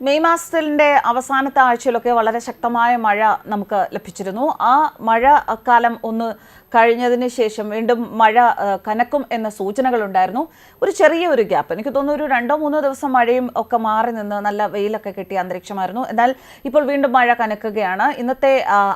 May മാസത്തിന്റെ അവസാനത്തെ ആഴ്ചയിലൊക്കെ വളരെ ശക്തമായ മഴ നമുക്ക് ലഭിച്ചിരുന്നു. ആ മഴ അക്കാലം ഒന്ന് കഴിഞ്ഞതിന് ശേഷം വീണ്ടും മഴ കനക്കും എന്ന സൂചനകളുണ്ടായിരുന്നു. ഒരു ചെറിയ ഒരു ഗ്യാപ്പ്. എനിക്ക് തോന്നുന്നു ഒരു രണ്ടോ മൂന്നോ ദിവസം മഴയും ഒക്കെ മാറി നിന്ന് നല്ല വെയിലൊക്കെ കിട്ടിയ അന്തരീക്ഷമായിരുന്നു. എന്നാൽ ഇപ്പോൾ വീണ്ടും മഴ കനക്കുകയാണ്. ഇന്നത്തെ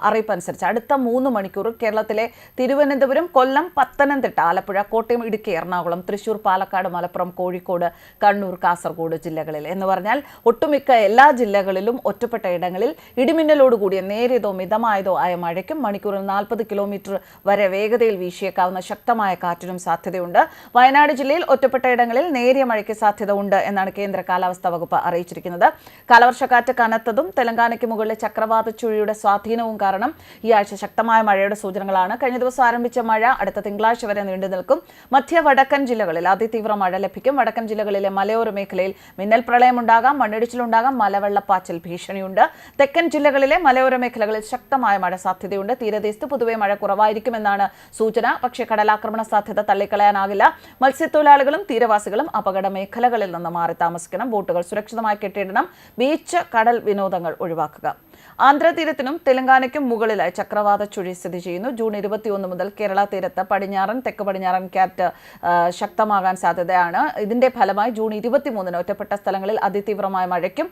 അറിയിപ്പ് അനുസരിച്ച് അടുത്ത മൂന്ന് മണിക്കൂർ കേരളത്തിലെ തിരുവനന്തപുരം കൊല്ലം പത്തനംതിട്ട ആലപ്പുഴ കോട്ടയം ഇടുക്കി എറണാകുളം തൃശൂർ പാലക്കാട് മലപ്പുറം കോഴിക്കോട് കണ്ണൂർ കാസർഗോഡ് ജില്ലകളിൽ എന്ന് പറഞ്ഞാൽ ഒട്ടുമിക്ക എല്ലാ ജില്ലകളിലും ഒറ്റപ്പെട്ട ഇടങ്ങളിൽ ഇടിമിന്നലോടുകൂടിയ നേരിയതോ മിതമായതോ ആയ മഴയ്ക്കും മണിക്കൂറിൽ നാൽപ്പത് കിലോമീറ്റർ വരെ വേഗതയിൽ വീശിയേക്കാവുന്ന ശക്തമായ കാറ്റിനും സാധ്യതയുണ്ട്. വയനാട് ജില്ലയിൽ ഒറ്റപ്പെട്ട ഇടങ്ങളിൽ നേരിയ മഴയ്ക്ക് സാധ്യത ഉണ്ട് എന്നാണ് കേന്ദ്ര കാലാവസ്ഥാ വകുപ്പ് അറിയിച്ചിരിക്കുന്നത്. കാലവർഷക്കാറ്റ് കനത്തതും തെലങ്കാനയ്ക്ക് മുകളിലെ ചക്രവാത ചുഴിയുടെ സ്വാധീനവും കാരണം ഈ ആഴ്ച ശക്തമായ മഴയുടെ സൂചനകളാണ്. കഴിഞ്ഞ ദിവസം ആരംഭിച്ച മഴ അടുത്ത തിങ്കളാഴ്ച വരെ നീണ്ടു നിൽക്കും. മധ്യ വടക്കൻ ജില്ലകളിൽ അതിതീവ്ര മഴ ലഭിക്കും. വടക്കൻ ജില്ലകളിലെ മലയോര മേഖലയിൽ മിന്നൽ പ്രളയമുണ്ടാകാം മണ്ണിടിച്ചിലുണ്ടാകാം മലവെള്ളപ്പാച്ചൽ ഭീഷണിയുണ്ട്. തെക്കൻ ജില്ലകളിലെ മലയോര മേഖലകളിൽ ശക്തമായ മഴ സാധ്യതയുണ്ട്. തീരദേശത്ത് പൊതുവെ മഴ കുറവായിരിക്കുമെന്നാണ് സൂചന. പക്ഷേ കടലാക്രമണ സാധ്യത തള്ളിക്കളയാനാകില്ല. മത്സ്യത്തൊഴിലാളികളും തീരവാസികളും അപകട മേഖലകളിൽ നിന്ന് മാറി താമസിക്കണം. ബോട്ടുകൾ സുരക്ഷിതമായി കെട്ടിയിടണം. ബീച്ച് കടൽ വിനോദങ്ങൾ ഒഴിവാക്കുക. ആന്ധ്രാതീരത്തിനും തെലങ്കാനയ്ക്കും മുകളിലായി ചക്രവാത ചുഴി സ്ഥിതി ചെയ്യുന്നു. ജൂൺ ഇരുപത്തിയൊന്ന് മുതൽ കേരള തീരത്ത് പടിഞ്ഞാറൻ തെക്ക് പടിഞ്ഞാറൻ കാറ്റ് ശക്തമാകാൻ സാധ്യതയാണ്. ഇതിന്റെ ഫലമായി ജൂൺ ഇരുപത്തിമൂന്നിന് ഒറ്റപ്പെട്ട സ്ഥലങ്ങളിൽ അതിതീവ്രമായ മഴയ്ക്കും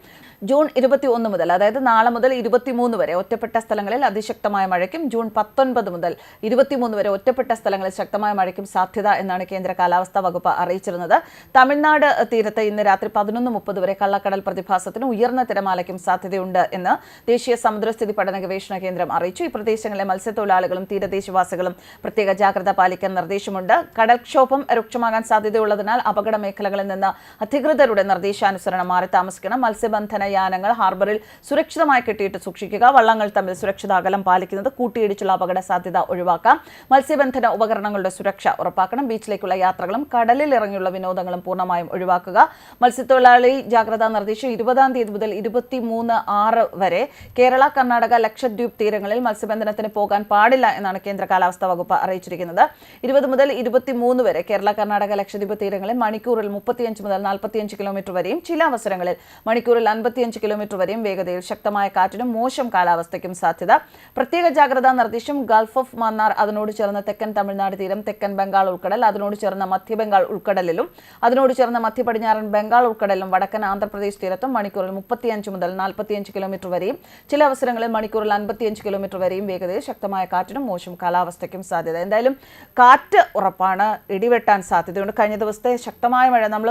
ജൂൺ ഇരുപത്തി ഒന്ന് മുതൽ അതായത് നാളെ മുതൽ ഇരുപത്തിമൂന്ന് വരെ ഒറ്റപ്പെട്ട സ്ഥലങ്ങളിൽ അതിശക്തമായ മഴയ്ക്കും ജൂൺ പത്തൊൻപത് മുതൽ ഇരുപത്തിമൂന്ന് വരെ ഒറ്റപ്പെട്ട സ്ഥലങ്ങളിൽ ശക്തമായ മഴയ്ക്കും സാധ്യത എന്നാണ് കേന്ദ്ര കാലാവസ്ഥാ വകുപ്പ് അറിയിച്ചിരുന്നത്. തമിഴ്നാട് തീരത്ത് ഇന്ന് രാത്രി പതിനൊന്ന് മുപ്പത് വരെ കള്ളക്കടൽ പ്രതിഭാസത്തിന് ഉയർന്ന തിരമാലയ്ക്കും സാധ്യതയുണ്ട് എന്ന് ദേശീയ സമുദ്രസ്ഥിതി പഠന ഗവേഷണ കേന്ദ്രം അറിയിച്ചു. ഈ പ്രദേശങ്ങളിലെ മത്സ്യത്തൊഴിലാളികളും തീരദേശവാസികളും പ്രത്യേക ജാഗ്രത പാലിക്കാൻ നിർദ്ദേശമുണ്ട്. കടൽക്ഷോഭം രൂക്ഷമാകാൻ സാധ്യതയുള്ളതിനാൽ അപകട മേഖലകളിൽ നിന്ന് അധികൃതരുടെ നിർദ്ദേശാനുസരണം മാറി താമസിക്കണം. മത്സ്യബന്ധന യാനങ്ങൾ ഹാർബറിൽ സുരക്ഷിതമായി കെട്ടിയിട്ട് സൂക്ഷിക്കുക. വള്ളങ്ങൾ തമ്മിൽ സുരക്ഷിത അകലം പാലിക്കുന്നത് കൂട്ടിയിടിച്ചുള്ള അപകട സാധ്യത ഒഴിവാക്കാം. മത്സ്യബന്ധന ഉപകരണങ്ങളുടെ സുരക്ഷ ഉറപ്പാക്കണം. ബീച്ചിലേക്കുള്ള യാത്രകളും കടലിൽ ഇറങ്ങിയുള്ള വിനോദങ്ങളും പൂർണമായും ഒഴിവാക്കുക. മത്സ്യത്തൊഴിലാളി ജാഗ്രതാ നിർദ്ദേശം ഇരുപതാം തീയതി മുതൽ ഇരുപത്തിമൂന്ന് ആറ് വരെ കേരള കർണാടക ലക്ഷദ്വീപ് തീരങ്ങളിൽ മത്സ്യബന്ധനത്തിന് പോകാൻ പാടില്ല എന്നാണ് കേന്ദ്ര കാലാവസ്ഥാ വകുപ്പ് അറിയിച്ചിരിക്കുന്നത്. ഇരുപത് മുതൽ ഇരുപത്തിമൂന്ന് വരെ കേരള കർണാടക ലക്ഷദ്വീപ് തീരങ്ങളിൽ മണിക്കൂറിൽ മുപ്പത്തിയഞ്ച് മുതൽ നാൽപ്പത്തിയഞ്ച് കിലോമീറ്റർ വരെയും ചില അവസരങ്ങളിൽ മണിക്കൂറിൽ അൻപത്തിയഞ്ച് കിലോമീറ്റർ വരെയും വേഗതയിൽ ശക്തമായ കാറ്റിനും മോശം കാലാവസ്ഥയ്ക്കും സാധ്യത. പ്രത്യേക ജാഗ്രതാ നിർദ്ദേശം ഗൾഫ് ഓഫ് മന്നാർ അതിനോട് ചേർന്ന തെക്കൻ തമിഴ്നാട് തീരം തെക്കൻ ബംഗാൾ ഉൾക്കടൽ അതിനോട് ചേർന്ന മധ്യ ബംഗാൾ ഉൾക്കടലിലും അതിനോട് ചേർന്ന മധ്യപടിഞ്ഞാറൻ ബംഗാൾ ഉൾക്കടലിലും വടക്കൻ ആന്ധ്രാപ്രദേശ് തീരത്തും മണിക്കൂറിൽ മുപ്പത്തിയഞ്ച് മുതൽ നാൽപ്പത്തിയഞ്ച് കിലോമീറ്റർ വരെയും ചില അവസരങ്ങളിൽ മണിക്കൂറിൽ അൻപത്തിയഞ്ച് കിലോമീറ്റർ വരെയും വേഗതയിൽ ശക്തമായ കാറ്റിനും മോശം കാലാവസ്ഥയ്ക്കും സാധ്യത. എന്തായാലും കാറ്റ് ഉറപ്പാണ് ഇടിവെട്ടാൻ സാധ്യതയുണ്ട്. കഴിഞ്ഞ ദിവസത്തെ ശക്തമായ മഴ നമ്മൾ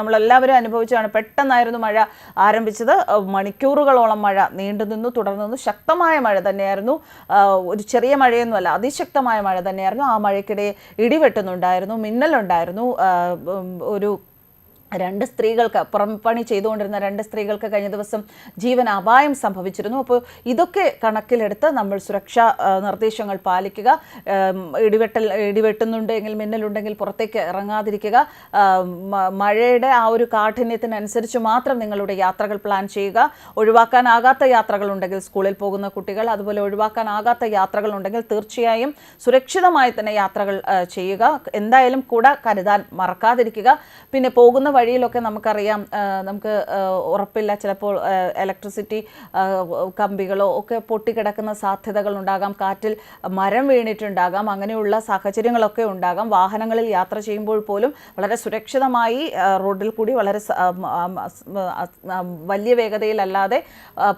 നമ്മളെല്ലാവരും അനുഭവിച്ചാണ് പെട്ടെന്നായിരുന്നു മഴ ആരംഭിച്ചത്. മണിക്കൂറുകളോളം മഴ നീണ്ടു നിന്നു തുടർന്നു ശക്തമായ മഴ തന്നെയായിരുന്നു. ഒരു ചെറിയ മഴയൊന്നുമല്ല അതിശക്തമായ മഴ തന്നെയായിരുന്നു. ആ മഴയ്ക്കിടെ ഇടിവെട്ടുന്നുണ്ടായിരുന്നു മിന്നലുണ്ടായിരുന്നു. ഒരു രണ്ട് സ്ത്രീകൾക്ക് പുറംപണി ചെയ്തുകൊണ്ടിരുന്ന രണ്ട് സ്ത്രീകൾക്ക് കഴിഞ്ഞ ദിവസം ജീവൻ അപായം സംഭവിച്ചിരുന്നു. അപ്പോൾ ഇതൊക്കെ കണക്കിലെടുത്ത് നമ്മൾ സുരക്ഷാ നിർദ്ദേശങ്ങൾ പാലിക്കുക. ഇടിവെട്ടൽ ഇടിവെട്ടുന്നുണ്ടെങ്കിൽ മിന്നലുണ്ടെങ്കിൽ പുറത്തേക്ക് ഇറങ്ങാതിരിക്കുക. മഴയുടെ ആ ഒരു കാഠിന്യത്തിനനുസരിച്ച് മാത്രം നിങ്ങളുടെ യാത്രകൾ പ്ലാൻ ചെയ്യുക. ഒഴിവാക്കാനാകാത്ത യാത്രകളുണ്ടെങ്കിൽ സ്കൂളിൽ പോകുന്ന കുട്ടികൾ അതുപോലെ ഒഴിവാക്കാനാകാത്ത യാത്രകളുണ്ടെങ്കിൽ തീർച്ചയായും സുരക്ഷിതമായി തന്നെ യാത്രകൾ ചെയ്യുക. എന്തായാലും കൂടെ കരുതാൻ മറക്കാതിരിക്കുക. പിന്നെ പോകുന്ന വഴിയിലൊക്കെ നമുക്കറിയാം നമുക്ക് ഉറപ്പില്ല. ചിലപ്പോൾ ഇലക്ട്രിസിറ്റി കമ്പികളോ ഒക്കെ പൊട്ടിക്കിടക്കുന്ന സാധ്യതകൾ ഉണ്ടാകാം കാറ്റിൽ മരം വീണിട്ടുണ്ടാകാം. അങ്ങനെയുള്ള സാഹചര്യങ്ങളൊക്കെ ഉണ്ടാകാം. വാഹനങ്ങളിൽ യാത്ര ചെയ്യുമ്പോൾ പോലും വളരെ സുരക്ഷിതമായി റോഡിൽ കൂടി വളരെ വലിയ വേഗതയിലല്ലാതെ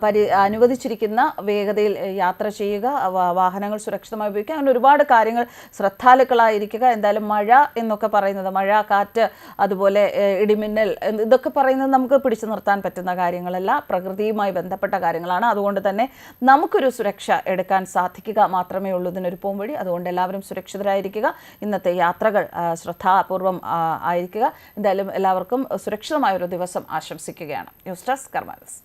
പരി അനുവദിച്ചിരിക്കുന്ന വേഗതയിൽ യാത്ര ചെയ്യുക വാഹനങ്ങൾ സുരക്ഷിതമായി ഉപയോഗിക്കുക. അങ്ങനെ ഒരുപാട് കാര്യങ്ങൾ ശ്രദ്ധാലുക്കളായിരിക്കുക. എന്തായാലും മഴ എന്നൊക്കെ പറയുന്നത് മഴ കാറ്റ് അതുപോലെ ഇടിമിന്നൽ ഇതൊക്കെ പറയുന്നത് നമുക്ക് പിടിച്ചു നിർത്താൻ പറ്റുന്ന കാര്യങ്ങളല്ല. പ്രകൃതിയുമായി ബന്ധപ്പെട്ട കാര്യങ്ങളാണ്. അതുകൊണ്ട് തന്നെ നമുക്കൊരു സുരക്ഷ എടുക്കാൻ സാധിക്കുക മാത്രമേ ഉള്ളൂ. ഇതിനൊരു പോം വഴി അതുകൊണ്ട് എല്ലാവരും സുരക്ഷിതരായിരിക്കുക. ഇന്നത്തെ യാത്രകൾ ശ്രദ്ധാപൂർവം ആയിരിക്കുക. എന്തായാലും എല്ലാവർക്കും സുരക്ഷിതമായ ഒരു ദിവസം ആശംസിക്കുകയാണ്. News desk കർമാനസ്.